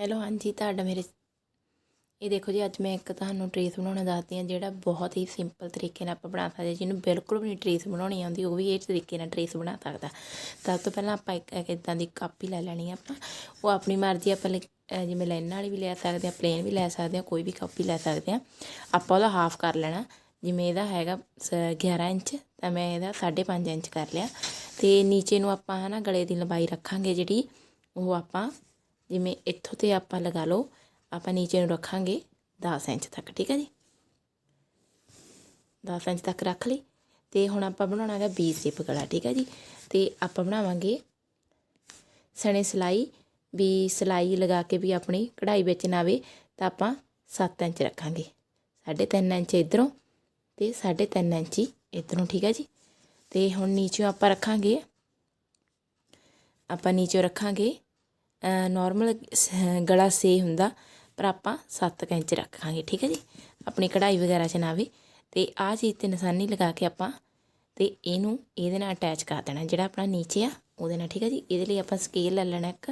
Hello, ਹਾਂਜੀ, ਤੁਹਾਡਾ ਮੇਰੇ ਇਹ ਦੇਖੋ ਜੀ, ਅੱਜ ਮੈਂ ਇੱਕ ਤੁਹਾਨੂੰ ਟਰੇਸ ਬਣਾਉਣਾ ਦੱਸਦੀ ਹਾਂ, ਜਿਹੜਾ ਬਹੁਤ ਹੀ ਸਿੰਪਲ ਤਰੀਕੇ ਨਾਲ ਆਪਾਂ ਬਣਾ ਸਕਦੇ ਜਿਹਨੂੰ ਬਿਲਕੁਲ ਵੀ ਨਹੀਂ ਟਰੇਸ ਬਣਾਉਣੀ ਆਉਂਦੀ ਉਹ ਵੀ ਇਹ ਤਰੀਕੇ ਨਾਲ ਟਰੇਸ ਬਣਾ ਸਕਦਾ। ਸਭ ਤੋਂ ਪਹਿਲਾਂ ਆਪਾਂ ਇੱਕ ਇੱਕ ਇੱਦਾਂ ਦੀ ਕਾਪੀ ਲੈ ਲੈਣੀ ਆਪਾਂ। ਉਹ ਆਪਣੀ ਮਰਜ਼ੀ, ਆਪਾਂ ਲਿਖ- ਅਹ ਜਿਵੇਂ ਲਾਈਨ ਵਾਲੀ ਵੀ ਲੈ ਸਕਦੇ ਹਾਂ ਪਲੇਨ ਵੀ ਲੈ ਸਕਦੇ ਹਾਂ, ਕੋਈ ਵੀ ਕਾਪੀ ਲੈ ਸਕਦੇ ਹਾਂ। ਆਪਾਂ ਉਹਦਾ ਹਾਫ ਕਰ ਲੈਣਾ। ਜਿਵੇਂ ਇਹਦਾ ਹੈਗਾ ਸ- 11 ਇੰਚ, ਤਾਂ ਮੈਂ ਇਹਦਾ 5.5 ਇੰਚ ਕਰ ਲਿਆ। ਤੇ ਨੀਚੇ ਨੂੰ ਆਪਾਂ ਹਨਾ ਗਲੇ ਦੀ ਲੰਬਾਈ ਰੱਖਾਂਗੇ ਜਿਹੜੀ, ਉਹ ਆਪਾਂ ਜਿਵੇਂ ਇੱਥੋਂ ਤੇ ਆਪਾਂ ਲਗਾ ਲਓ, ਆਪਾਂ ਨੀਚੇ ਨੂੰ ਰੱਖਾਂਗੇ 10 ਇੰਚ ਤੱਕ, ਠੀਕ ਹੈ ਜੀ? 10 ਇੰਚ ਤੱਕ ਰੱਖ ਲਈ ਤੇ ਹੁਣ ਆਪਾਂ ਬਣਾਉਣਾ ਹੈਗਾ ਬੀ ਸ਼ੇਪ ਗਲਾ ਠੀਕ ਹੈ ਜੀ? ਤੇ ਆਪਾਂ ਬਣਾਵਾਂਗੇ ਸਣੇ ਸਿਲਾਈ, ਵੀ ਸਿਲਾਈ ਲਗਾ ਕੇ ਵੀ ਆਪਣੀ ਕਢਾਈ ਵਿੱਚ ਨਾ ਆਵੇ ਤਾਂ ਆਪਾਂ 7 ਇੰਚ ਰੱਖਾਂਗੇ। 3.5 ਇੰਚ ਇਧਰੋਂ ਤੇ 3.5 ਇੰਚ ਹੀ ਇਧਰੋਂ, ਠੀਕ ਹੈ ਜੀ? ਤੇ ਹੁਣ ਨੀਚੇੋਂ ਆਪਾਂ ਰੱਖਾਂਗੇ, ਆਪਾਂ ਨੀਚੇ ਰੱਖਾਂਗੇ ਨਾਰਮਲ ਗਲਾ ਸੇ ਹੁੰਦਾ, ਪਰ ਆਪਾਂ 7 ਇੰਚ ਰੱਖਾਂਗੇ ਠੀਕ ਹੈ ਜੀ? ਆਪਣੀ ਕਢਾਈ ਵਗੈਰਾ 'ਚ ਨਾ ਆਵੇ ਤੇ ਆਹ ਚੀਜ਼ ਤੇ ਨਿਸ਼ਾਨੀ ਲਗਾ ਕੇ ਆਪਾਂ ਤੇ ਇਹਨੂੰ ਇਹਦੇ ਨਾਲ ਅਟੈਚ ਕਰ ਦੇਣਾ, ਜਿਹੜਾ ਆਪਣਾ ਨੀਚੇ ਆ, ਉਹਦੇ ਨਾਲ, ਠੀਕ ਹੈ ਜੀ? ਇਹਦੇ ਲਈ ਆਪਾਂ ਸਕੇਲ ਲੈ ਲੈਣਾ ਇੱਕ,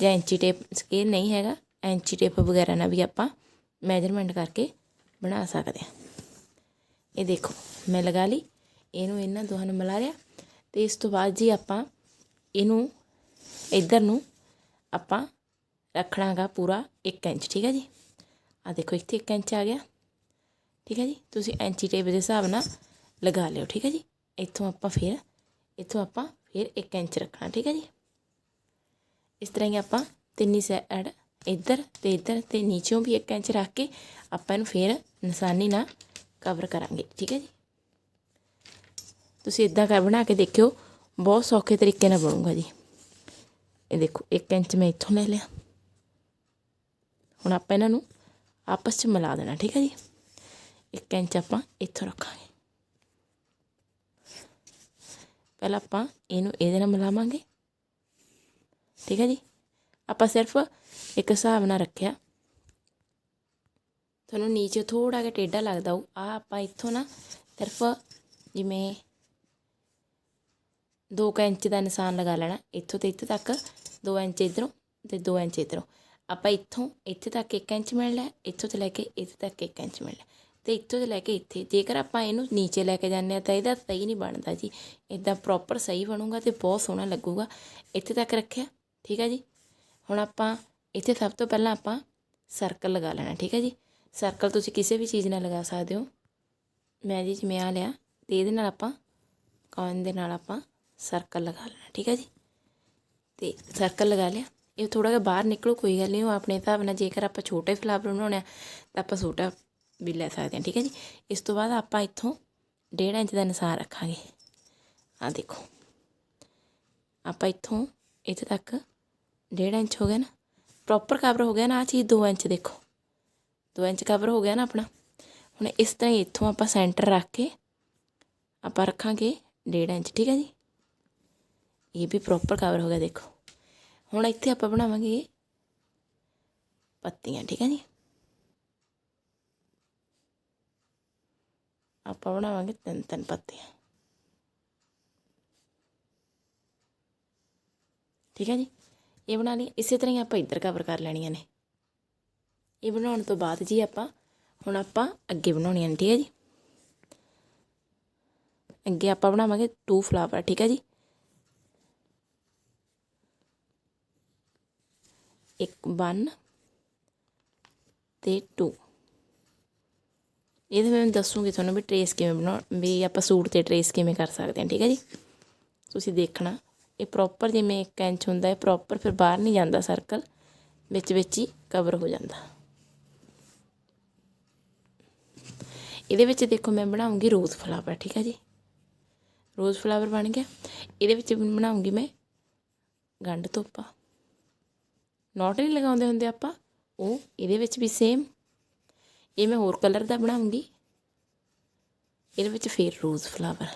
ਜਾਂ ਐਂਚੀ ਟੇਪ ਸਕੇਲ ਨਹੀਂ ਹੈਗਾ ਐਂਚੀ ਟੇਪ ਵਗੈਰਾ ਨਾਲ ਵੀ ਆਪਾਂ ਮੈਜਰਮੈਂਟ ਕਰਕੇ ਬਣਾ ਸਕਦੇ ਹਾਂ। ਇਹ ਦੇਖੋ, ਮੈਂ ਲਗਾ ਲਈ, ਇਹਨੂੰ ਇਹਨਾਂ ਦੋਹਾਂ ਨੂੰ ਮਿਲਾ ਲਿਆ ਤੇ ਇਸ ਤੋਂ ਬਾਅਦ ਜੀ ਆਪਾਂ ਇਹਨੂੰ ਇੱਧਰ ਨੂੰ ਆਪਾਂ ਰੱਖਣਾ ਰੱਖਣਾਗਾ ਪੂਰਾ 1 ਇੰਚ, ਠੀਕ ਹੈ ਜੀ? ਆ ਦੇਖੋ, ਇੱਥੇ 1 ਇੰਚ ਆ ਗਿਆ। ਠੀਕ ਹੈ ਜੀ? ਤੁਸੀਂ ਐਂਚੀ ਟੇਪ ਦੇ ਹਿਸਾਬ ਨਾਲ ਲਗਾ ਲਿਓ, ਠੀਕ ਹੈ ਜੀ? ਇੱਥੋਂ ਆਪਾਂ ਫਿਰ, ਇੱਥੋਂ ਆਪਾਂ ਫਿਰ 1 ਇੰਚ ਰੱਖਣਾ, ਠੀਕ ਹੈ ਜੀ? ਇਸ ਤਰ੍ਹਾਂ ਹੀ ਆਪਾਂ ਤਿੰਨੀ ਸਾਈਡ ਇੱਧਰ ਤੇ ਇੱਧਰ ਤੇ ਨੀਚੋਂ ਵੀ 1 ਇੰਚ ਰੱਖ ਕੇ ਆਪਾਂ ਇਹਨੂੰ ਫਿਰ ਨਿਸ਼ਾਨੀ ਨਾਲ ਕਵਰ ਕਰਾਂਗੇ, ਠੀਕ ਹੈ ਜੀ? ਤੁਸੀਂ ਇਦਾਂ ਕਰ ਬਣਾ ਕੇ ਦੇਖਿਓ, ਬਹੁਤ ਸੌਖੇ ਤਰੀਕੇ ਨਾਲ ਬਣੂਗਾ ਜੀ। ਇਹ ਦੇਖੋ 1 ਇੰਚ ਮੈਂ ਇੱਥੋਂ ਲੈ ਲਿਆ ਹੁਣ ਆਪਾਂ ਇਹਨਾਂ ਨੂੰ ਆਪਸ 'ਚ ਮਿਲਾ ਦੇਣਾ ਠੀਕ ਹੈ ਜੀ 1 ਇੰਚ ਆਪਾਂ ਇੱਥੋਂ ਰੱਖਾਂਗੇ ਪਹਿਲਾਂ ਆਪਾਂ ਇਹਨੂੰ ਇਹਦੇ ਨਾਲ ਮਿਲਾਵਾਂਗੇ ਠੀਕ ਹੈ ਜੀ ਆਪਾਂ ਸਿਰਫ ਇੱਕ ਹਿਸਾਬ ਨਾਲ ਰੱਖਿਆ ਤੁਹਾਨੂੰ ਨੀਚੇ ਥੋੜਾ ਜਿਹਾ ਟੇਢਾ ਲੱਗਦਾ ਉਹ ਆ ਆਪਾਂ ਇੱਥੋਂ ਨਾ ਸਿਰਫ ਜਿਵੇਂ 2 ਇੰਚ ਦਾ ਨਿਸ਼ਾਨ ਲਗਾ ਲੈਣਾ, ਇੱਥੋਂ ਤੇ ਇੱਥੇ ਤੱਕ 2 ਇੰਚ ਇਧਰੋਂ ਤੇ 2 ਇੰਚ ਇਧਰੋਂ। ਆਪਾਂ ਇੱਥੋਂ, ਇੱਥੇ ਤੱਕ 1 ਇੰਚ ਮਿਲ ਲਿਆ ਇੱਥੋਂ ਤੋਂ ਲੈ ਕੇ ਇੱਥੇ ਤੱਕ 1 ਇੰਚ ਮਿਲ ਲਿਆ ਤੇ ਇੱਥੋਂ ਤੋਂ ਲੈ ਕੇ ਇੱਥੇ, ਜੇਕਰ ਆਪਾਂ ਇਹਨੂੰ ਨੀਚੇ ਲੈ ਕੇ ਜਾਂਦੇ ਆ ਤਾਂ ਇਹਦਾ ਸਹੀ ਨਹੀਂ ਬਣਦਾ ਜੀ। ਇਦਾਂ ਪ੍ਰੋਪਰ ਸਹੀ ਬਣੂਗਾ ਤੇ ਬਹੁਤ ਸੋਹਣਾ ਲੱਗੂਗਾ। ਇੱਥੇ ਤੱਕ ਰੱਖਿਆ, ਠੀਕ ਹੈ ਜੀ? ਹੁਣ ਆਪਾਂ, ਇੱਥੇ ਸਭ ਤੋਂ ਪਹਿਲਾਂ ਆਪਾਂ ਸਰਕਲ ਲਗਾ ਲੈਣਾ, ਠੀਕ ਹੈ ਜੀ? ਸਰਕਲ ਤੁਸੀਂ ਕਿਸੇ ਵੀ ਚੀਜ਼ ਨਾਲ ਲਗਾ ਸਕਦੇ ਹੋ। ਮੈਂ ਜੀ ਜਿਵੇਂ ਆ ਲਿਆ ਤੇ ਇਹਦੇ ਨਾਲ ਆਪਾਂ ਕਾਇਨ ਦੇ ਨਾਲ ਆਪਾਂ ਸਰਕਲ ਲਗਾ ਲੈਣਾ, ਠੀਕ ਹੈ ਜੀ? ਤੇ ਸਰਕਲ ਲਗਾ ਲਿਆ। ਇਹ ਥੋੜਾ ਜਿਹਾ ਬਾਹਰ ਨਿਕਲੋ, ਕੋਈ ਗੱਲ ਨਹੀਂ, ਉਹ ਆਪਣੇ ਹਿਸਾਬ ਨਾਲ ਜੇਕਰ ਆਪਾਂ ਛੋਟੇ ਫਲਾਵਰ ਬਣਾਉਣੇ ਆ, ਤਾਂ ਆਪਾਂ ਛੋਟਾ ਵੀ ਲੈ ਸਕਦੇ ਹਾਂ, ਠੀਕ ਹੈ ਜੀ? ਇਸ ਤੋਂ ਬਾਅਦ ਆਪਾਂ ਇੱਥੋਂ 1.5 ਇੰਚ ਦਾ ਨਿਸ਼ਾਨ ਰੱਖਾਂਗੇ। ਆ ਦੇਖੋ। ਆਪਾਂ ਇੱਥੋਂ ਇੱਥੇ ਤੱਕ 1.5 ਇੰਚ ਹੋ ਗਿਆ ਨਾ ਪ੍ਰੋਪਰ ਕਵਰ ਹੋ ਗਿਆ ਨਾ ਆ ਚੀਜ਼ 2 ਇੰਚ ਦੇਖੋ। 2 ਇੰਚ ਕਵਰ ਹੋ ਗਿਆ ਨਾ ਆਪਣਾ। ਹੁਣ ਇਸ ਤਰ੍ਹਾਂ ਹੀ ਇੱਥੋਂ ਆਪਾਂ ਸੈਂਟਰ ਰੱਖ ਕੇ ਆਪਾਂ ਰੱਖਾਂਗੇ 1.5 ਇੰਚ, ਠੀਕ ਹੈ ਜੀ? ਇਹ ਵੀ ਪ੍ਰੋਪਰ ਕਵਰ ਹੋ ਗਿਆ, ਦੇਖੋ। ਹੁਣ ਇੱਥੇ ਆਪਾਂ ਬਣਾਵਾਂਗੇ ਪੱਤੀਆਂ, ਠੀਕ ਹੈ ਜੀ? ਆਪਾਂ ਬਣਾਵਾਂਗੇ ਤਿੰਨ ਤਿੰਨ ਪੱਤੀਆਂ। ਠੀਕ ਹੈ ਜੀ? ਇਹ ਬਣਾ ਲਈ। ਇਸੇ ਤਰ੍ਹਾਂ ਹੀ ਆਪਾਂ ਇੱਧਰ ਕਵਰ ਕਰ ਲੈਣੀਆਂ ਨੇ। ਇਹ ਬਣਾਉਣ ਤੋਂ ਬਾਅਦ ਜੀ ਆਪਾਂ, ਹੁਣ ਆਪਾਂ ਅੱਗੇ ਬਣਾਉਣੀਆਂ ਨੇ, ਠੀਕ ਹੈ ਜੀ? ਅੱਗੇ ਆਪਾਂ ਬਣਾਵਾਂਗੇ ਟੂ ਫਲਾਵਰ ਠੀਕ ਹੈ ਜੀ? ਇੱਕ 1 ਤੇ 2 ਇਹਦੇ ਮੈਂ ਦੱਸੂਗੀ ਤੁਹਾਨੂੰ ਵੀ ਟਰੇਸ ਕਿਵੇਂ ਬਣਾ ਵੀ ਆਪਾਂ ਸੂਟ ਤੇ ਟਰੇਸ ਕਿਵੇਂ ਕਰ ਸਕਦੇ ਹਾਂ ਠੀਕ ਹੈ ਜੀ ਤੁਸੀਂ ਦੇਖਣਾ ਇਹ ਪ੍ਰੋਪਰ ਜਿਵੇਂ 1 ਇੰਚ ਹੁੰਦਾ ਹੈ ਪ੍ਰੋਪਰ ਫਿਰ ਬਾਹਰ ਨਹੀਂ ਜਾਂਦਾ ਸਰਕਲ ਵਿੱਚ ਵਿੱਚ ਹੀ ਕਵਰ ਹੋ ਜਾਂਦਾ ਇਹਦੇ ਵਿੱਚ ਦੇਖੋ ਮੈਂ ਬਣਾਉਂਗੀ ਰੋਜ਼ ਫਲਾਵਰ ਠੀਕ ਹੈ ਜੀ ਰੋਜ਼ ਫਲਾਵਰ ਬਣ ਗਿਆ ਇਹਦੇ ਵਿੱਚ ਬਣਾਉਂਗੀ ਮੈਂ ਗੰਢ ਧੋਪਾ ਨੋਟ ਨਹੀਂ ਲਗਾਉਂਦੇ ਹੁੰਦੇ ਆਪਾਂ? ਉਹ ਇਹਦੇ ਵਿੱਚ ਵੀ ਸੇਮ ਇਹ ਮੈਂ ਹੋਰ ਕਲਰ ਦਾ ਬਣਾਉਂਗੀ। ਇਹਦੇ ਵਿੱਚ ਫੇਰ ਰੋਜ਼ ਫਲਾਵਰ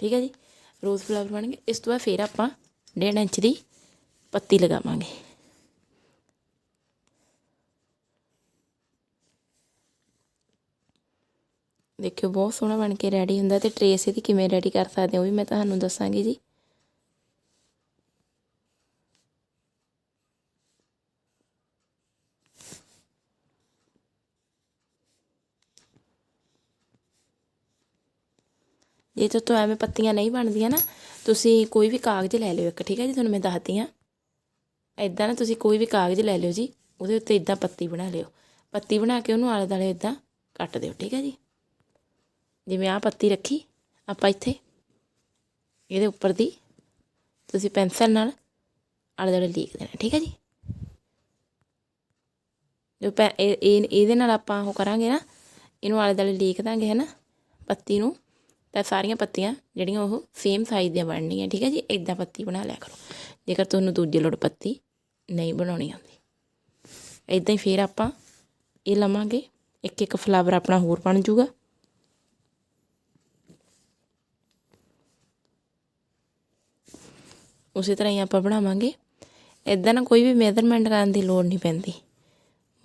ਠੀਕ ਹੈ ਜੀ? ਰੋਜ਼ ਫਲਾਵਰ ਬਣ ਗਏ। ਇਸ ਤੋਂ ਬਾਅਦ ਫੇਰ ਆਪਾਂ 1.5 ਇੰਚ ਦੀ ਪੱਤੀ ਲਗਾਵਾਂਗੇ। ਦੇਖਿਓ, ਬਹੁਤ ਸੋਹਣਾ ਬਣ ਕੇ ਰੈਡੀ ਹੁੰਦਾ ਤੇ ਟਰੇਸ ਇਹਦੀ ਕਿਵੇਂ ਰੈਡੀ ਕਰ ਸਕਦੇ ਹੋ ਉਹ ਵੀ ਮੈਂ ਤੁਹਾਨੂੰ ਦੱਸਾਂਗੀ ਜੀ। ਜੇ ਤੋਂ ਤੋਂ ਐਵੇਂ ਪੱਤੀਆਂ ਨਹੀਂ ਬਣਦੀਆਂ ਨਾ, ਤੁਸੀਂ ਕੋਈ ਵੀ ਕਾਗਜ਼ ਲੈ ਲਿਓ ਇੱਕ, ਠੀਕ ਹੈ ਜੀ? ਤੁਹਾਨੂੰ ਮੈਂ ਦੱਸਦੀ ਹਾਂ। ਇਦਾਂ ਨਾ ਤੁਸੀਂ ਕੋਈ ਵੀ ਕਾਗਜ਼ ਲੈ ਲਿਓ ਜੀ, ਉਹਦੇ ਉੱਤੇ ਇਦਾਂ ਪੱਤੀ ਬਣਾ ਲਿਓ। ਪੱਤੀ ਬਣਾ ਕੇ ਉਹਨੂੰ ਆਲੇ ਦੁਆਲੇ ਇਦਾਂ ਕੱਟ ਦਿਓ, ਠੀਕ ਹੈ ਜੀ? ਜਿਵੇਂ ਆਹ ਪੱਤੀ ਰੱਖੀ, ਆਪਾਂ ਇੱਥੇ, ਇਹਦੇ ਉੱਪਰ ਦੀ ਤੁਸੀਂ ਪੈਨਸਲ ਨਾਲ ਆਲੇ ਦੁਆਲੇ ਲੀਕ ਦੇਣਾ, ਠੀਕ ਹੈ ਜੀ? ਜੋ ਪੈ, ਇਹ ਇਹਦੇ ਨਾਲ ਆਪਾਂ ਉਹ ਕਰਾਂਗੇ ਨਾ, ਇਹਨੂੰ ਆਲੇ ਦੁਆਲੇ ਲੀਕ ਦਾਂਗੇ, ਹੈ ਨਾ? ਪੱਤੀ ਨੂੰ ਤਾਂ ਸਾਰੀਆਂ ਪੱਤੀਆਂ ਜਿਹੜੀਆਂ ਉਹ ਸੇਮ ਸਾਈਜ਼ ਦੀਆਂ ਬਣਨੀਆਂ, ਠੀਕ ਹੈ ਜੀ? ਇਦਾਂ ਪੱਤੀ ਬਣਾ ਲਿਆ ਕਰੋ। ਜੇਕਰ ਤੁਹਾਨੂੰ ਦੂਜੀ ਲੋੜ ਪੱਤੀ ਨਹੀਂ ਬਣਾਉਣੀ ਆਉਂਦੀ। ਇਦਾਂ ਹੀ ਫੇਰ ਆਪਾਂ ਇਹ ਲਵਾਂਗੇ। ਇੱਕ ਇੱਕ ਫਲਾਵਰ ਆਪਣਾ ਹੋਰ ਬਣ ਜਾਊਗਾ। ਉਸੇ ਤਰ੍ਹਾਂ ਹੀ ਆਪਾਂ ਬਣਾਵਾਂਗੇ। ਇਦਾਂ ਨਾ ਕੋਈ ਵੀ ਮੇਜ਼ਰਮੈਂਟ ਕਰਨ ਦੀ ਲੋੜ ਨਹੀਂ ਪੈਂਦੀ।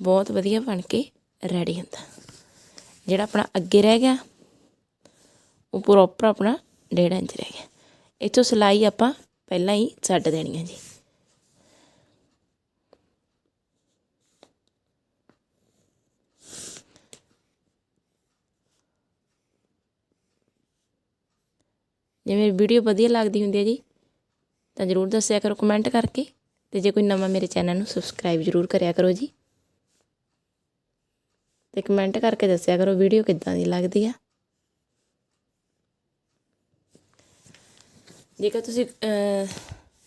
ਬਹੁਤ ਵਧੀਆ ਬਣ ਕੇ ਰੈਡੀ ਹੁੰਦਾ। ਜਿਹੜਾ ਆਪਣਾ ਅੱਗੇ ਰਹਿ ਗਿਆ ਉਹ ਪ੍ਰੋਪਰ ਆਪਣਾ 1.5 ਇੰਚ ਰਹਿ ਗਿਆ। ਇੱਥੋਂ ਸਿਲਾਈ ਆਪਾਂ ਪਹਿਲਾਂ ਹੀ ਛੱਡ ਦੇਣੀ ਹੈ ਜੀ। ਜੇ ਮੇਰੀ ਵੀਡੀਓ ਵਧੀਆ ਲੱਗਦੀ ਹੁੰਦੀ ਹੈ ਜੀ, ਤਾਂ ਜ਼ਰੂਰ ਦੱਸਿਆ ਕਰੋ ਕਮੈਂਟ ਕਰਕੇ ਤੇ ਜੇ ਕੋਈ ਨਵਾਂ ਮੇਰੇ ਚੈਨਲ ਨੂੰ ਸਬਸਕ੍ਰਾਈਬ ਜ਼ਰੂਰ ਕਰਿਆ ਕਰੋ ਜੀ। ਤੇ ਕਮੈਂਟ ਕਰਕੇ ਦੱਸਿਆ ਕਰੋ ਵੀਡੀਓ ਕਿੱਦਾਂ ਦੀ ਲੱਗਦੀ ਆ। ਜੇਕਰ ਤੁਸੀਂ ਅਹ,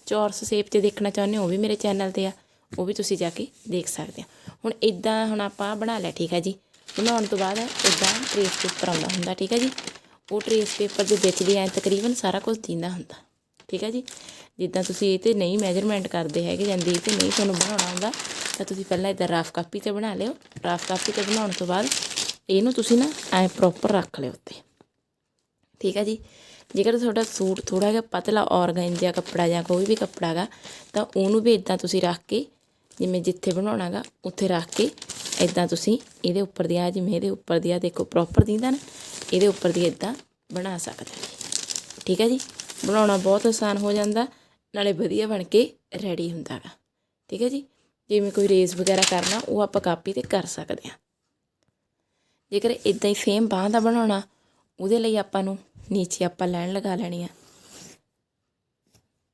ਚੌਰਸ ਸ਼ੇਪ 'ਚ ਦੇਖਣਾ ਚਾਹੁੰਦੇ ਹੋ ਉਹ ਵੀ ਮੇਰੇ ਚੈਨਲ ਤੇ ਆ ਉਹ ਵੀ ਤੁਸੀਂ ਜਾ ਕੇ ਦੇਖ ਸਕਦੇ ਆ ਹੁਣ ਇਦਾਂ ਹੁਣ ਆਪਾਂ ਬਣਾ ਲਿਆ ਠੀਕ ਹੈ ਜੀ? ਬਣਾਉਣ ਤੋਂ ਬਾਅਦ ਇਦਾਂ ਟਰੇਸ ਪੇਪਰ ਆਉਂਦਾ ਹੁੰਦਾ ਠੀਕ ਹੈ ਜੀ? ਉਹ ਟਰੇਸ ਪੇਪਰ ਦੇ ਵਿੱਚ ਵੀ ਐ ਤਕਰੀਬਨ ਸਾਰਾ ਕੁਝ ਦਿੰਦਾ ਹੁੰਦਾ ਠੀਕ ਹੈ ਜੀ? ਜਿੱਦਾਂ ਤੁਸੀਂ ਇਹ ਤੇ ਨਹੀਂ ਮੈਜਰਮੈਂਟ ਕਰਦੇ ਹੈਗੇ ਜਾਂਦੀ ਤੇ ਨਹੀਂ ਤੁਹਾਨੂੰ ਬਣਾਉਣਾ ਹੁੰਦਾ ਤਾਂ ਤੁਸੀਂ ਪਹਿਲਾਂ ਇਦਾਂ ਰਫ ਕਾਪੀ ਤੇ ਬਣਾ ਲਿਓ। ਰਫ ਕਾਪੀ ਤੇ ਬਣਾਉਣ ਤੋਂ ਬਾਅਦ ਇਹਨੂੰ ਤੁਸੀਂ ਨਾ ਐ ਪ੍ਰੋਪਰ ਰੱਖ ਲਿਓ ਉੱਤੇ ਠੀਕ ਹੈ ਜੀ? ਜੇਕਰ ਤੁਹਾਡਾ ਸੂਟ ਥੋੜਾ ਜਿਹਾ ਪਤਲਾ ਔਰਗੈਂਜਾ ਕੱਪੜਾ ਜਾਂ ਕੋਈ ਵੀ ਕੱਪੜਾ ਗਾ, ਤਾਂ ਉਹਨੂੰ ਵੀ ਇਦਾਂ ਤੁਸੀਂ ਰੱਖ ਕੇ, ਜਿਵੇਂ ਜਿੱਥੇ ਬਣਾਉਣਾਗਾ ਉੱਥੇ ਰੱਖ ਕੇ ਇਦਾਂ ਤੁਸੀਂ ਇਹਦੇ ਉੱਪਰ ਦੀ ਆ ਜਿਵੇਂ ਇਹਦੇ ਉੱਪਰ ਦੀ ਆ ਦੇਖੋ ਪ੍ਰੋਪਰ ਦਿੰਦਾ ਨਾ, ਇਹਦੇ ਉੱਪਰ ਦੀ ਇਦਾਂ ਬਣਾ ਸਕਦੇ ਠੀਕ ਹੈ ਜੀ? ਬਣਾਉਣਾ ਬਹੁਤ ਆਸਾਨ ਹੋ ਜਾਂਦਾ, ਨਾਲੇ ਵਧੀਆ ਬਣ ਕੇ ਰੈਡੀ ਹੁੰਦਾ ਹੁੰਦਾਗਾ ਠੀਕ ਹੈ ਜੀ? ਜਿਵੇਂ ਕੋਈ ਰੇਸ ਵਗੈਰਾ ਕਰਨਾ, ਉਹ ਆਪਾਂ ਕਾਪੀ ਤੇ ਕਰ ਸਕਦੇ ਹਾਂ ਜੇਕਰ ਇਦਾਂ ਹੀ ਸੇਮ ਬਾਂਹ ਦਾ ਬਣਾਉਣਾ ਉਹਦੇ ਲਈ ਆਪਾਂ ਨੂੰ ਨੀਚੇ ਆਪਾਂ ਲਾਈਨ ਲਗਾ ਲੈਣੀ ਆ।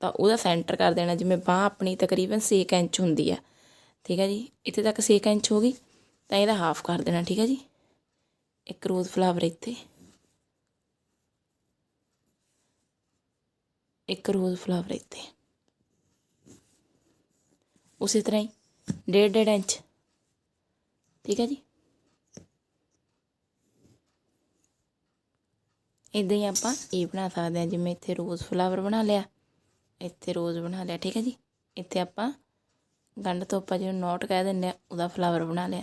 ਤਾਂ ਉਹਦਾ ਸੈਂਟਰ ਕਰ ਦੇਣਾ, ਜਿਵੇਂ ਬਾਂਹ ਆਪਣੀ ਤਕਰੀਬਨ 6 ਇੰਚ ਹੁੰਦੀ ਆ। ਠੀਕ ਹੈ ਜੀ? ਇੱਥੇ ਤੱਕ 6 ਇੰਚ ਹੋ ਗਈ, ਤਾਂ ਇਹਦਾ ਹਾਫ ਕਰ ਦੇਣਾ, ਠੀਕ ਹੈ ਜੀ? ਇੱਕ ਰੋਜ਼ ਫਲਾਵਰ ਇੱਥੇ। ਇੱਕ ਰੋਜ਼ ਫਲਾਵਰ ਇੱਥੇ। ਉਸੇ ਤਰ੍ਹਾਂ ਹੀ, ਡੇਢ ਡੇਢ ਇੰਚ। ਠੀਕ ਹੈ ਜੀ? ਇਦਾਂ ਹੀ ਆਪਾਂ ਇਹ ਬਣਾ ਸਕਦੇ ਹਾਂ, ਜਿਵੇਂ ਇੱਥੇ ਰੋਜ਼ ਫਲਾਵਰ ਬਣਾ ਲਿਆ। ਇੱਥੇ ਰੋਜ਼ ਬਣਾ ਲਿਆ, ਠੀਕ ਹੈ ਜੀ? ਇੱਥੇ ਆਪਾਂ ਗੰਢ ਤੋਂ ਆਪਾਂ ਜਿਹਨੂੰ ਨੋਟ ਕਹਿ ਦਿੰਦੇ ਆ ਉਹਦਾ ਫਲਾਵਰ ਬਣਾ ਲਿਆ।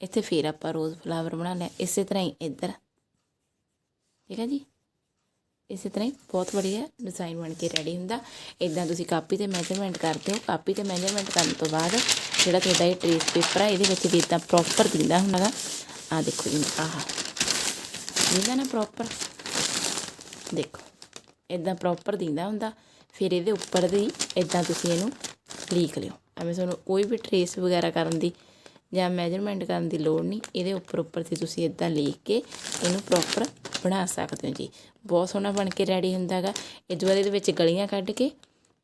ਇੱਥੇ ਫਿਰ ਆਪਾਂ ਰੋਜ਼ ਫਲਾਵਰ ਬਣਾ ਲਿਆ। ਇਸੇ ਤਰ੍ਹਾਂ ਹੀ ਇੱਧਰ। ਠੀਕ ਹੈ ਜੀ? ਇਸੇ ਤਰ੍ਹਾਂ ਹੀ ਬਹੁਤ ਵਧੀਆ ਡਿਜ਼ਾਈਨ ਬਣ ਕੇ ਰੈਡੀ ਹੁੰਦਾ। ਇਦਾਂ ਤੁਸੀਂ ਕਾਪੀ ਤੇ ਮੈਜਰਮੈਂਟ ਕਰਦੇ ਹੋ। ਕਾਪੀ ਤੇ ਮੈਜਰਮੈਂਟ ਕਰਨ ਤੋਂ ਬਾਅਦ ਜਿਹੜਾ ਤੁਹਾਡਾ ਇਹ ਟ੍ਰੇਸ ਪੇਪਰ ਆ, ਇਹਦੇ ਵਿੱਚ ਵੀ ਇਦਾਂ ਪ੍ਰੋਪਰ ਦਿੰਦਾ ਹੁੰਦਾਗਾ ਆ ਦੇਖੋ ਜੀ, ਆਹ। ਦਿੰਦਾ ਨਾ ਪ੍ਰੋਪਰ ਦੇਖੋ ਇਦਾਂ ਪ੍ਰੋਪਰ ਦਿੰਦਾ ਹੁੰਦਾ, ਫਿਰ ਇਹਦੇ ਉੱਪਰ ਦੀ ਇਦਾਂ ਤੁਸੀਂ ਇਹਨੂੰ ਲਿਖ ਲਿਓ। ਐਵੇਂ ਤੁਹਾਨੂੰ ਕੋਈ ਵੀ ਟਰੇਸ ਵਗੈਰਾ ਕਰਨ ਦੀ ਜਾਂ ਮੈਜਰਮੈਂਟ ਕਰਨ ਦੀ ਲੋੜ ਨਹੀਂ, ਇਹਦੇ ਉੱਪਰ ਉੱਪਰ ਤੇ ਤੁਸੀਂ ਇਦਾਂ ਲੀਕ ਕੇ ਇਹਨੂੰ ਪ੍ਰੋਪਰ ਬਣਾ ਸਕਦੇ ਹੋ ਜੀ। ਬਹੁਤ ਸੋਹਣਾ ਬਣ ਕੇ ਰੈਡੀ ਹੁੰਦਾਗਾ ਇਹ ਤੋਂ ਬਾਅਦ ਇਹਦੇ ਵਿੱਚ ਗਲੀਆਂ ਕੱਢ ਕੇ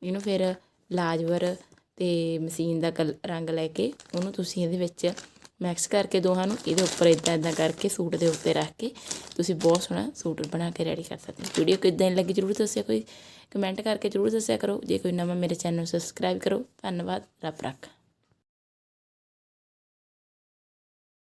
ਇਹਨੂੰ ਫਿਰ ਲਾਜਵਰ ਤੇ ਮਸ਼ੀਨ ਦਾ ਕਲ, ਰੰਗ ਲੈ ਕੇ ਉਹਨੂੰ ਤੁਸੀਂ ਇਹਦੇ ਵਿੱਚ ਮਿਕਸ ਕਰਕੇ ਦੋਹਾਂ ਨੂੰ ਇਹਦੇ ਉੱਪਰ ਇਦਾਂ ਇਦਾਂ ਕਰਕੇ ਸੂਟ ਦੇ ਉੱਤੇ ਰੱਖ ਕੇ ਤੁਸੀਂ ਬਹੁਤ ਸੋਹਣਾ ਸੂਟ ਬਣਾ ਕੇ ਰੈਡੀ ਕਰ ਸਕਦੇ ਹੋ। ਵੀਡੀਓ ਕਿੱਦਾਂ ਦੀ ਲੱਗੀ ਜ਼ਰੂਰ ਦੱਸਿਆ ਕੋਈ ਕਮੈਂਟ ਕਰਕੇ ਜ਼ਰੂਰ ਦੱਸਿਆ ਕਰੋ। ਜੇ ਕੋਈ ਨਵਾਂ ਮੇਰੇ ਚੈਨਲ ਨੂੰ ਸਬਸਕ੍ਰਾਈਬ ਕਰੋ, ਧੰਨਵਾਦ, ਰੱਬ ਰੱਖ।